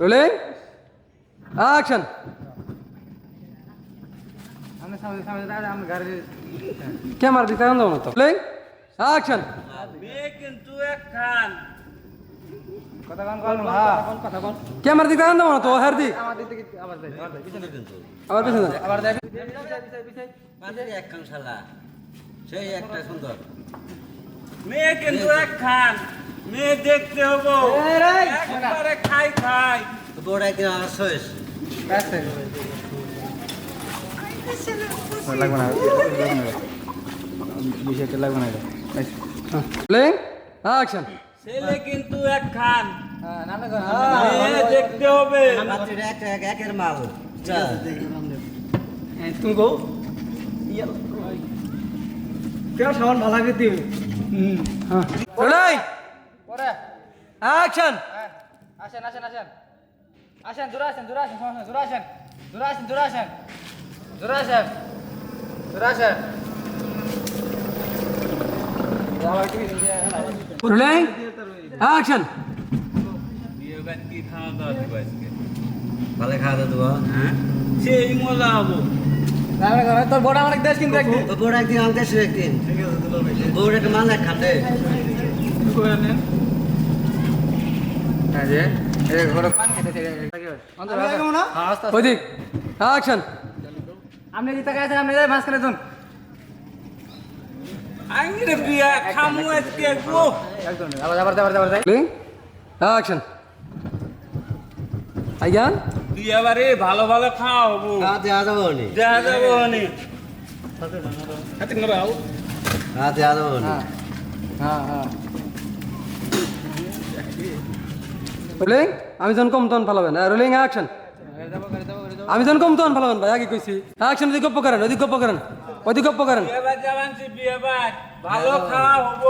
Rolling action আমি সামনে সামনে দাঁড়া আমি গাড়ি ক্যামেরা দিতে আনন্দ না তো। রোলিং অ্যাকশন কিন্তু একখান। কথা কন কন কথা কন ক্যামেরা দিতে আনন্দ না তো হ্যার আমার দিতে কি আবার দেখ পিছনে কিন্তু। আবার পেছনে। আবার দেখ। মাত্র একখান শালা। সেই একটা সুন্দর। মেয়ে কিন্তু একখান। মেয়ে দেখতে হব। একবারে খাই বড় একদিন শেষ লাগবে না বিষয়টা লাগবে না হ্যাঁ। অ্যাকশন। ছেলে কিন্তু একখান হ্যাঁ নামে কন মেয়ে দেখতে হবে। মাত্র এক এক একের মাল। তুমি গো কেউ সামান ভালো লাগে দিও হ্যাঁ অ্যাকশন। হ্যাঁ, আসেন আসেন আসেন। আসেন দূরে আসেন দূরে আসেন সমস্যা দূরে আসেন দূরে আসেন দূরে আসেন দূরে আসেন দূরে আসেন। রোলিং অ্যাকশন বিয়ে বাড়ি কি খাওয়া দাওয়া দিব আজকে ভালো খাওয়া দাওয়া হ্যাঁ? সেই মজা হব। তোর বড় আমার দেশ কিন্তু একদিন। তো বড় একদিন আমাদের সে একদিন। বড় একটা মাল এক খাতে হ্যাঁ হ্যাঁ। ওইদিক অ্যাকশন আপনি দিতে আপনি মাঝখানে বাড়ি ভালো ভালো খাওয়া হব যাব দেখা যাব নি। যাব হ্যাঁ হ্যাঁ হ্যাঁ রোলিং আমি যখন কম তখন ভালো না রোলিং অ্যাকশন আমি যখন কম তখন ভালো ভাই আগে কইছি। অ্যাকশন ওদিক গপ্প করেন ওদিক গপ্প করেন ওদিক গপ্প করেন।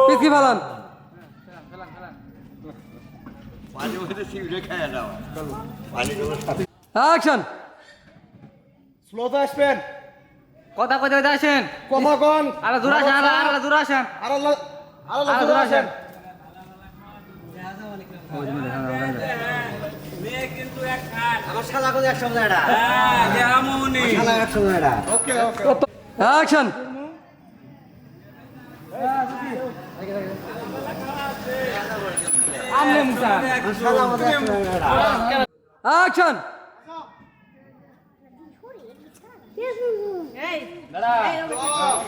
পিসকি ফেলান। অ্যাকশন স্লোতে আসবেন। কথা কইতে কইতে আসেন। কথা কন। আরে দূর আসেন আরে দূর আসেন। আরে দূর আসেন। মেয়ে কিন্তু আমার শালা কোন হ্যাঁ শালা ওকে ওকে অ্যাকশন আমনে মুসা শালা অ্যাকশন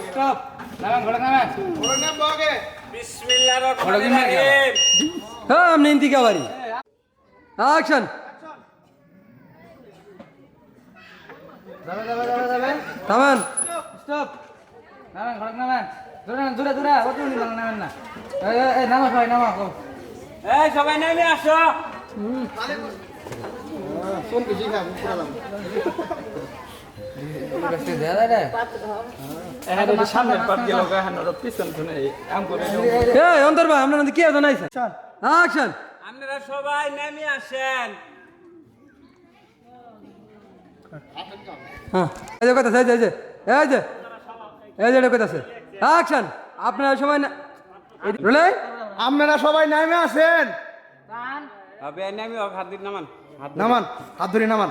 স্টপ নাম বগে বিসমিল্লাহির রহমানির রহিম হ্যাঁ আপনি ইন্তিকা বাড়ি। অ্যাকশন। যাবে যাবে থামেন। স্টপ। নামেন ঘোড়া নামেন। দূরে দূরে দূরে। নি নামেন না। এই নামো সবাই নামো গো। এই সবাই নেমে আসো। কোন কিছু খাব? আপনার সবাই নেমে আসেন। আপনারা সবাই না রোলিং আপনারা সবাই নামে আসেন নামান হাত ধরি নামান।